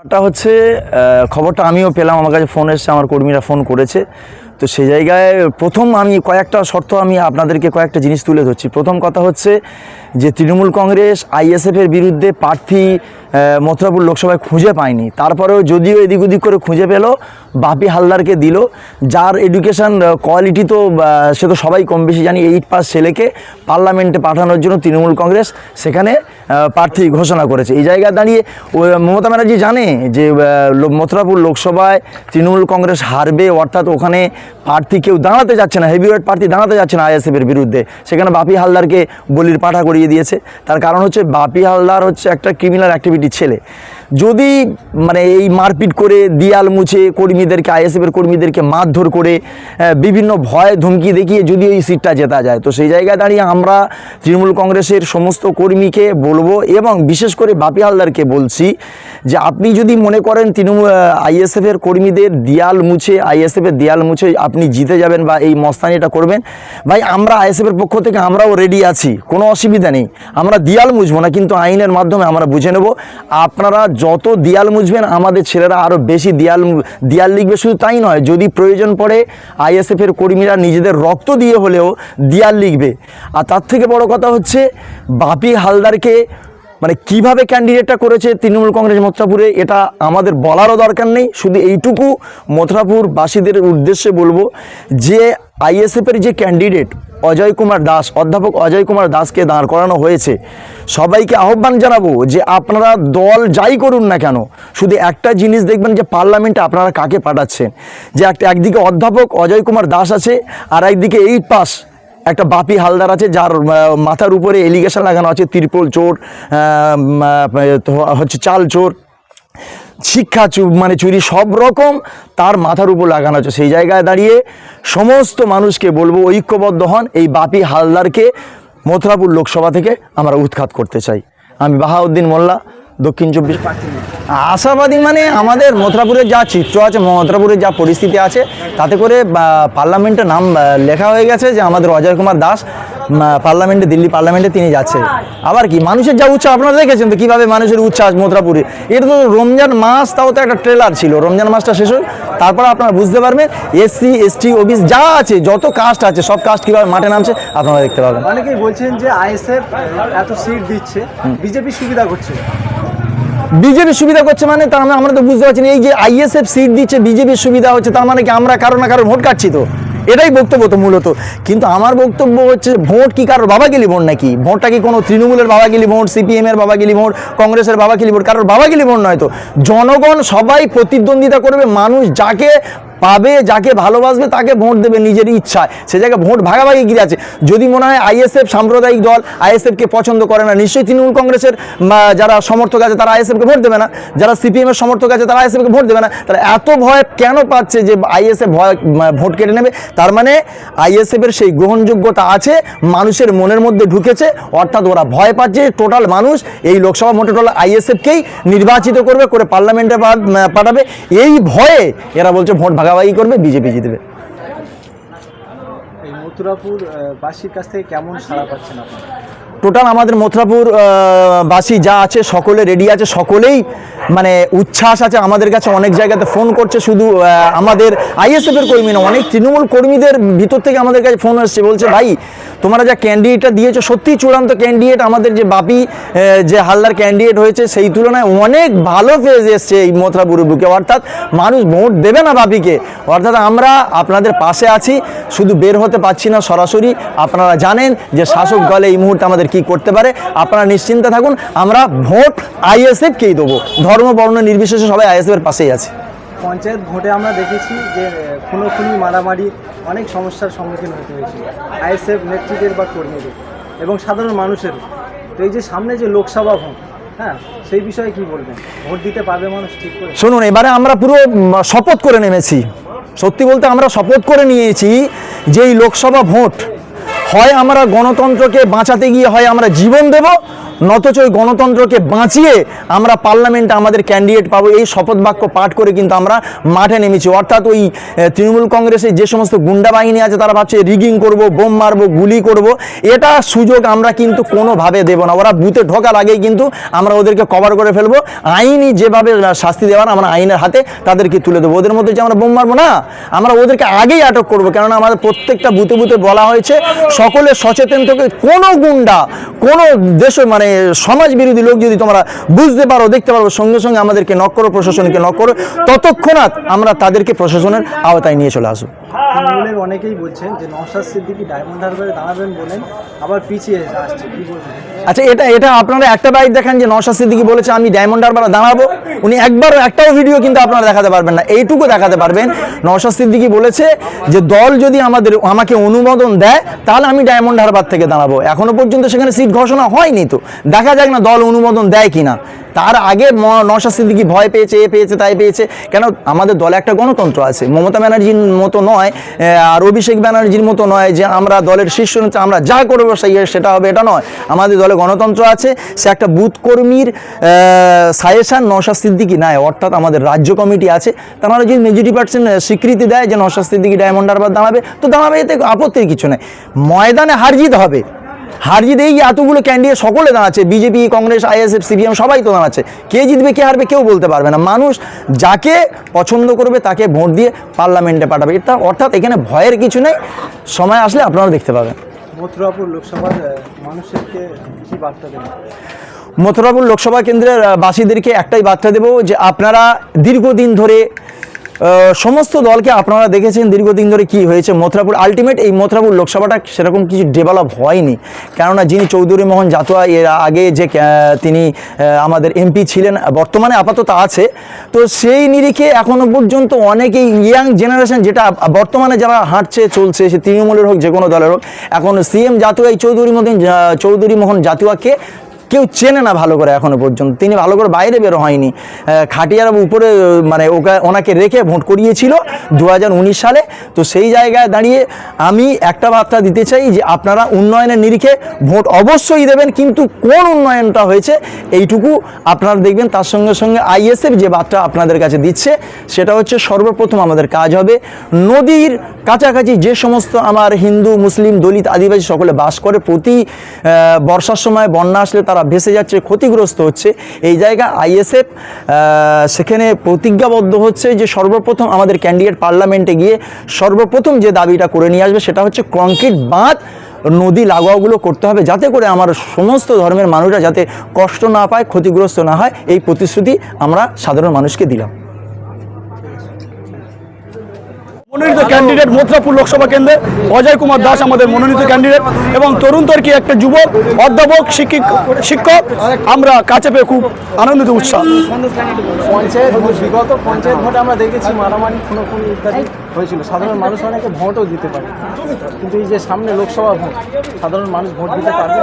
ব্যাপারটা হচ্ছে খবরটা আমিও পেলাম। আমার কাছে ফোন এসছে আমার কর্মীরা ফোন করেছে। তো সেই জায়গায় প্রথম আমি কয়েকটা শর্ত আমি আপনাদেরকে কয়েকটা জিনিস তুলে ধরছি। প্রথম কথা হচ্ছে যে তৃণমূল কংগ্রেস আইএসএফের বিরুদ্ধে প্রার্থী মথুরাপুর লোকসভায় খুঁজে পায়নি। তারপরেও যদিও এদিক ওদিক করে খুঁজে পেল, বাপি হালদারকে দিল। যার এডুকেশন কোয়ালিটি তো সে তো সবাই কম বেশি জানি এইট পাস ছেলেকে পার্লামেন্টে পাঠানোর জন্য তৃণমূল কংগ্রেস সেখানে প্রার্থী ঘোষণা করেছে। এই জায়গায় দাঁড়িয়ে মমতা ব্যানার্জি জানে যে মথুরাপুর লোকসভায় তৃণমূল কংগ্রেস হারবে, অর্থাৎ ওখানে প্রার্থী কেউ দাঁড়াতে যাচ্ছে না হেভিওয়েট প্রার্থী দাঁড়াতে যাচ্ছে না আইএসএফের বিরুদ্ধে। সেখানে বাপি হালদারকে বলির পাঠা করিয়ে দিয়েছে। তার কারণ হচ্ছে বাপি হালদার হচ্ছে একটা ক্রিমিনাল অ্যাক্টিভিটির ছেলে। যদি মানে এই মারপিট করে দিয়াল মুছে কর্মীদেরকে, আইএসএফের কর্মীদেরকে মারধর করে বিভিন্ন ভয় ধমকি দেখিয়ে যদি এই সিটটা জেতা যায়, তো সেই জায়গায় দাঁড়িয়ে আমরা তৃণমূল কংগ্রেসের সমস্ত কর্মীকে বলব এবং বিশেষ করে বাপি হালদারকে বলছি যে আপনি যদি মনে করেন তৃণমূল আইএসএফের কর্মীদের দিয়াল মুছে, আইএসএফের দিয়াল মুছে আপনি জিতে যাবেন বা এই মস্তানিটা করবেন, ভাই আমরা আইএসএফের পক্ষ থেকে আমরাও রেডি আছি, কোনো অসুবিধা নেই, আমরা দিয়াল মুছবো না, কিন্তু আইনের মাধ্যমে আমরা বুঝে নেব, আপনারা যত দিয়াল মুছবেন, আমাদের ছেলেরা আরও বেশি দিয়াল দিয়াল লিখবে। শুধু তাই নয়, যদি প্রয়োজন পড়ে আইএসএফের কর্মীরা নিজেদের রক্ত দিয়ে হলেও দিয়াল লিখবে। আর তার থেকে বড় কথা হচ্ছে, বাপি হালদারকে মানে কীভাবে ক্যান্ডিডেটটা করেছে তৃণমূল কংগ্রেস মথুরাপুরে, এটা আমাদের বলারও দরকার নেই। শুধু এইটুকু মথুরাপুরবাসীদের উদ্দেশ্যে বলব যে আইএসএফের যে ক্যান্ডিডেট অজয় কুমার দাস, অধ্যাপক অজয় কুমার দাসকে দাঁড় করানো হয়েছে, সবাইকে আহ্বান জানাব যে আপনারা দল যাই করুন না কেন, শুধু একটা জিনিস দেখবেন যে পার্লামেন্টে আপনারা কাকে পাঠাচ্ছেন? যে একটা একদিকে অধ্যাপক অজয় কুমার দাস আছে, আর একদিকে এইট পাস একটা বাপি হালদার আছে, যার মাথার উপরে এলিগেশন লাগানো আছে, তিরপল চোর হচ্ছে চাল চোর। শিক্ষা মানে চুরি সব রকম, তার মাথার উপর লাগানো আছে। সেই জায়গায় দাঁড়িয়ে সমস্ত মানুষকে বলব, ঐক্যবদ্ধ হন এই বাপি হালদারকে মথুরাপুর লোকসভা থেকে আমরা উৎখাত করতে চাই। আমি বাহাউদ্দিন মোল্লা দক্ষিণ চব্বিশ আশাবাদী মানে আমাদের মথুরাপুরের যা চিত্র আছে মথুরাপুরের যা পরিস্থিতি আছে তাতে করে বা, পার্লামেন্টে নাম লেখা হয়ে গেছে যে আমাদের অজয় কুমার দাস পার্লামেন্টে দিল্লি পার্লামেন্টে তিনি যাচ্ছে আবার কি মানুষের যা উচ্ছ্বাস আপনারা দেখেছেন তো কীভাবে মানুষের উচ্ছ্বাস মথুরাপুরে? এটা তো রমজান মাস তাও তো একটা ট্রেলার ছিল। রমজান মাসটা শেষ হল তারপর আপনারা বুঝতে পারবেন এসসি এসটি ওবিস যা আছে যত কাস্ট আছে সব কাস্ট কীভাবে মাঠে নামছে আপনারা দেখতে পাবেন। অনেকেই বলছেন যে আইএসএফ এত সিট দিচ্ছে বিজেপি সুবিধা করছে। বিজেপি সুবিধা করছে মানে তার মানে আমরা তো বুঝতে পারছি এই যে আইএসএফ সিট দিচ্ছে, বিজেপির সুবিধা হচ্ছে, তার মানে কি আমরা কারও না কারও ভোট কাটছি তো? এটাই বক্তব্য তো মূলত। কিন্তু আমার বক্তব্য হচ্ছে, ভোট কি কারোর বাবা গেলি ভোট নাকি? ভোটটা কি কোনো তৃণমূলের বাবা গেলি ভোট সিপিএমের বাবা গেলি ভোট, কংগ্রেসের বাবা গেলি ভোট, কারোর বাবা গেলি ভোট নয় তো? জনগণ সবাই প্রতিদ্বন্দ্বিতা করবে, মানুষ যাকে পাবে, যাকে ভালোবাসবে তাকে ভোট দেবে নিজের ইচ্ছায়। সে জায়গায় ভোট ভাগাভাগি কি আছে। যদি মনে হয় আইএসএফ সাম্প্রদায়িক দল আইএসএফকে পছন্দ করে না, নিশ্চয়ই তৃণমূল কংগ্রেসের যারা সমর্থক আছে তারা আইএসএফকে ভোট দেবে না। যারা সিপিএমের সমর্থক আছে তারা আইএসএফকে ভোট দেবে না। তারা এত ভয় কেন পাচ্ছে যে আইএসএফ ভয় ভোট কেটে নেবে? তার মানে আইএসএফের সেই গ্রহণযোগ্যতা আছে, মানুষের মনের মধ্যে ঢুকেছে, অর্থাৎ ওরা ভয় পাচ্ছে, টোটাল মানুষ এই লোকসভা ভোটে টোটাল আইএসএফকেই নির্বাচিত করবে, করে পার্লামেন্টে পাঠাবে। এই ভয়ে এরা বলছে ভোট ভাগাভাগি করবে বিজেপি জিতবে। মথুরাপুর বাসীর কাছ থেকে কেমন সাড়া পাচ্ছেন আপনারা? টোটাল আমাদের মথুরাপুর বাসী যা আছে, সকলে রেডি আছে, সকলেই মানে উচ্ছ্বাস আছে আমাদের কাছে, অনেক জায়গাতে ফোন করছে, শুধু আমাদের আইএসএফ এর কর্মী না অনেক তৃণমূল কর্মীদের ভিতর থেকে আমাদের কাছে ফোন আসছে, বলছে, ভাই, তোমরা যা ক্যান্ডিডেটটা দিয়েছ, সত্যিই চূড়ান্ত ক্যান্ডিডেট আমাদের যে বাপি যে হালদার ক্যান্ডিডেট হয়েছে, সেই তুলনায় অনেক ভালো ফেজ এসছে এই মথুরাপুরের বুকে, অর্থাৎ মানুষ ভোট দেবে না বাপিকে, অর্থাৎ আমরা আপনাদের পাশে আছি, শুধু বের হতে পারছি না সরাসরি, আপনারা জানেন যে শাসক দলে এই মুহূর্তে আমাদের কি করতে পারে আপনারা নিশ্চিন্তে থাকুন। আমরা ভোট আইএসএফকেই দেবো? ধর্ম বর্ণ নির্বিশেষে সবাই আইএসএফ এর পাশেই আছে। পঞ্চায়েত ভোটে আমরা দেখেছি যে খুনোখুনি মারামারি অনেক সমস্যার সম্মুখীন হতে হয়েছিল আইএসএফ নেতৃত্বের বা কর্মীদের এবং সাধারণ মানুষের। তো এই যে সামনে যে লোকসভা ভোট হ্যাঁ সেই বিষয়ে কি বলবেন? ভোট দিতে পারবে মানুষ ঠিক করে? শুনুন এবারে আমরা পুরো শপথ করে নেমেছি। সত্যি বলতে আমরা শপথ করে নিয়েছি যে এই লোকসভা ভোট হয় আমরা গণতন্ত্রকে বাঁচাতে গিয়ে হয় আমরা জীবন দেব নতচ ওই গণতন্ত্রকে বাঁচিয়ে আমরা পার্লামেন্টে আমাদের ক্যান্ডিডেট পাবো। এই শপথ বাক্য পাঠ করে কিন্তু আমরা মাঠে নেমেছি। অর্থাৎ ওই তৃণমূল কংগ্রেসের যে সমস্ত গুন্ডা বাহিনী আছে, তারা ভাবছে রিগিং করব, বোম মারবো, গুলি করব। এটা সুযোগ আমরা কিন্তু কোনোভাবে দেব না। ওরা বুথে ঢোকার আগেই কিন্তু আমরা ওদেরকে কভার করে ফেলব। আইনি যেভাবে শাস্তি দেওয়ার আমরা আইনের হাতে তাদেরকে তুলে দেবো। ওদের মধ্যে যে আমরা বোম মারবো না, আমরা ওদেরকে আগেই আটক করব। কেননা আমাদের প্রত্যেকটা বুথে বুথে বলা হয়েছে, সকলে সচেতন থেকে কোনো গুন্ডা, কোনো দেশ মানে সমাজ বিরোধী লোক যদি তোমরা বুঝতে পারো, দেখতে পারো, সঙ্গে সঙ্গে আমাদেরকে নক করো, প্রশাসনকে নক করো, ততক্ষণাৎ আমরা তাদেরকে প্রশাসনের আওতায় নিয়ে চলে আসব। অনেকেই বলছেন যে নওশাদ সিদ্দিকি ডায়মন্ড হারবারে দাঁড়াবেন বলেন, আবার পিছিয়ে আসছে। কি বলবেন আচ্ছা এটা এটা আপনারা একটা বাইক দেখেন যে নশা সিদ্দিকি বলেছে, আমি ডায়মন্ড হারবার দাঁড়াবো। উনি একবারও একটাও ভিডিও কিন্তু আপনারা দেখাতে পারবেন না। এইটুকু দেখাতে পারবেন। নশা সিদ্দিকি বলেছে যে, দল যদি আমাদের, আমাকে অনুমোদন দেয়, তাহলে আমি ডায়মন্ড হারবার থেকে দাঁড়াবো। এখনও পর্যন্ত সেখানে সিট ঘোষণা হয়নি তো। দেখা যাক না দল অনুমোদন দেয় কিনা। তার আগে নওশাদ সিদ্দিকি ভয় পেয়েছে, এ পেয়েছে, তাই পেয়েছে। কেন? আমাদের দলে একটা গণতন্ত্র আছে। মমতা ব্যানার্জির মতো নয় আর অভিষেক ব্যানার্জির মতো নয় যে, আমরা দলের শীর্ষ আমরা যা করব সেটা হবে, এটা নয়। আমাদের দলে গণতন্ত্র আছে, সে একটা বুথ কর্মীর সাজেশন নওশাদ সিদ্দিকি নেয়, অর্থাৎ আমাদের রাজ্য কমিটি আছে। তারা যদি মেজরিটি পার্সেন্ট স্বীকৃতি দেয় যে নওশাদ সিদ্দিকি ডায়মন্ড হারবার দাঁড়াবে, তো দাঁড়াবে এতে আপত্তির কিছু নেই। ময়দানে হার জিত হবে। হার জিত এই এতগুলো ক্যান্ডিডেট সকলে দাঁড়াচ্ছে, বিজেপি, কংগ্রেস, আইএসএফ, সিপিএম, সবাই তো দাঁড়াচ্ছে। কে জিতবে, কে হারবে, কেউ বলতে পারবে না। মানুষ যাকে পছন্দ করবে, তাকে ভোট দিয়ে পার্লামেন্টে পাঠাবে। এটা অর্থাৎ এখানে ভয়ের কিছু নেই। সময় আসলে আপনারা দেখতে পাবেন। মথুরাপুর লোকসভার মানুষকে কি বার্তা দেবেন? মথুরাপুর লোকসভা কেন্দ্রের বাসীদেরকে একটাই বার্তা দেব যে আপনারা দীর্ঘদিন ধরে সমস্ত দলকে আপনারা দেখেছেন দীর্ঘদিন ধরে কি হয়েছে। মথুরাপুর আলটিমেট এই মথুরাপুর লোকসভাটা সেরকম কিছু ডেভেলপ হয়নি। কেননা যিনি চৌধুরী মোহন জাতুয়া, এর আগে যে তিনি আমাদের এমপি ছিলেন, বর্তমানে আপাতত আছে। তো সেই নিরিখে এখনও পর্যন্ত অনেকেই ইয়াং জেনারেশন যেটা বর্তমানে যারা হাঁটছে, চলছে, সে তৃণমূলের হোক যে কোনো দলের হোক, এখন সিএম জাতুয়া এই চৌধুরী মোহন চৌধুরী মোহন জাতুয়াকে কেউ চেনে না ভালো করে এখনও পর্যন্ত। তিনি ভালো করে বাইরে বেরো হয়নি। খাটিয়ার উপরে মানে ওকে, ওনাকে রেখে ভোট করিয়েছিল দু হাজার উনিশ সালে। তো সেই জায়গায় দাঁড়িয়ে আমি একটা বার্তা দিতে চাই যে আপনারা উন্নয়নের নিরিখে ভোট অবশ্যই দেবেন, কিন্তু কোন উন্নয়নটা হয়েছে এইটুকু আপনারা দেখবেন। তার সঙ্গে সঙ্গে আইএসএফ যে বার্তা আপনাদের কাছে দিচ্ছে, সেটা হচ্ছে সর্বপ্রথম আমাদের কাজ হবে নদীর কাছাকাছি যে সমস্ত আমার হিন্দু, মুসলিম, দলিত, আদিবাসী সকলে বাস করে প্রতি বর্ষার সময় বন্যা আসলে তারা ভেসে যাচ্ছে, ক্ষতিগ্রস্ত হচ্ছে, এই জায়গা আইএসএফ সেখানে প্রতিজ্ঞাবদ্ধ হচ্ছে যে সর্বপ্রথম আমাদের ক্যান্ডিডেট পার্লামেন্টে গিয়ে সর্বপ্রথম যে দাবিটা করে নিয়ে আসবে সেটা হচ্ছে কংক্রিট বাঁধ, নদী লাগোয়াগুলো করতে হবে যাতে করে আমার সমস্ত ধর্মের মানুষরা যাতে কষ্ট না পায়, ক্ষতিগ্রস্ত না হয়, এই প্রতিশ্রুতি আমরা সাধারণ মানুষকে দিলাম। মনোনীত ক্যান্ডিডেট মথুরাপুর লোকসভা কেন্দ্রে অজয় কুমার দাস আমাদের মনোনীত ক্যান্ডিডেট এবং তরুণ তর্কি একটা যুবক অধ্যাপক শিক্ষিক শিক্ষক। আমরা কাছে পেয়ে খুব আনন্দিত উৎসাহ। পঞ্চায়েত বিগত পঞ্চায়েত ভোটে আমরা দেখেছি মারামারি খুনোখুনি ইত্যাদি হয়েছিল। সাধারণ মানুষ অনেকে ভোটও দিতে পারে কিন্তু এই যে সামনে লোকসভা ভোট সাধারণ মানুষ ভোট দিতে পারবে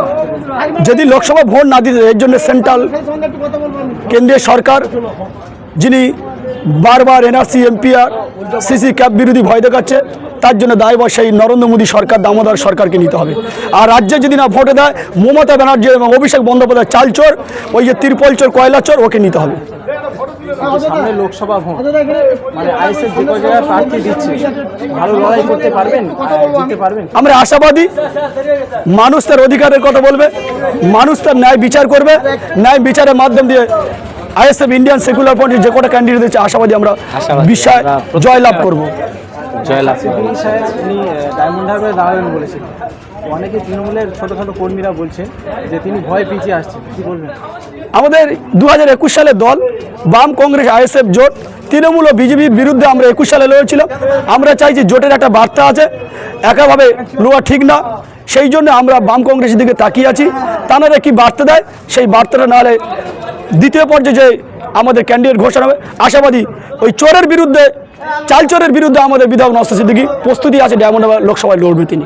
যদি লোকসভা ভোট না দিতে এর জন্য সেন্ট্রাল কেন্দ্রীয় সরকার যিনি বারবার এনআরসি এমপিআর সিসি ক্যাপ বিরোধী ভয় দেখাচ্ছে। তার জন্য দায়ভার সেই নরেন্দ্র মোদী সরকার দামোদর সরকারকে নিতে হবে। আর রাজ্যে যদি না ভোটে দেয় মমতা ব্যানার্জি এবং অভিষেক বন্দ্যোপাধ্যায় চালচোর ওই যে তিরপল চোর কয়লা চোর ওকে নিতে হবে। সামনে লোকসভা ভোট। মানে আইএসএফ যে জায়গায় প্রার্থী দিচ্ছে। ভালো লড়াই করতে পারবেন? দিতে পারবেন? আমরা আশাবাদী মানুষ তার অধিকারের কথা বলবে মানুষ তার ন্যায় বিচার করবে ন্যায় বিচারের মাধ্যম দিয়ে আইএসএফ ইন্ডিয়ান সেকুলার পার্টি যে কটা ক্যান্ডিডেট দিচ্ছে আশাবাদী আমরা বিষয় জয়লাভ করব। সিপিআই ডায়মন্ড হারবারে দাঁড়াবেন বলেছেন। অনেকে তৃণমূলের ছোটোখাটো কর্মীরা বলছেন যে তিনি ভয় পিছিয়ে আসছেন। কি বলবেন? আমাদের দু হাজার একুশ সালে দল বাম কংগ্রেস আইএসএফ জোট তৃণমূল ও বিজেপির বিরুদ্ধে আমরা একুশ সালে লড়েছিলাম। আমরা চাইছি জোটের একটা বার্তা আছে একাভাবে লোয়া ঠিক না সেই জন্য আমরা বাম কংগ্রেসের দিকে তাকিয়ে আছি। তারা কি বার্তা দেয়? সেই বার্তাটা নাহলে দ্বিতীয় পর্যায়ে যে আমাদের ক্যান্ডিডেট ঘোষণা হবে, আশাবাদী ওই চোরের বিরুদ্ধে, চাল চোরের বিরুদ্ধে আমাদের বিধায়ক নস্ত সিদ্দিকি প্রস্তুতি আছে ডায়মন্ড লোকসভায় লড়বে তিনি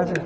আছে?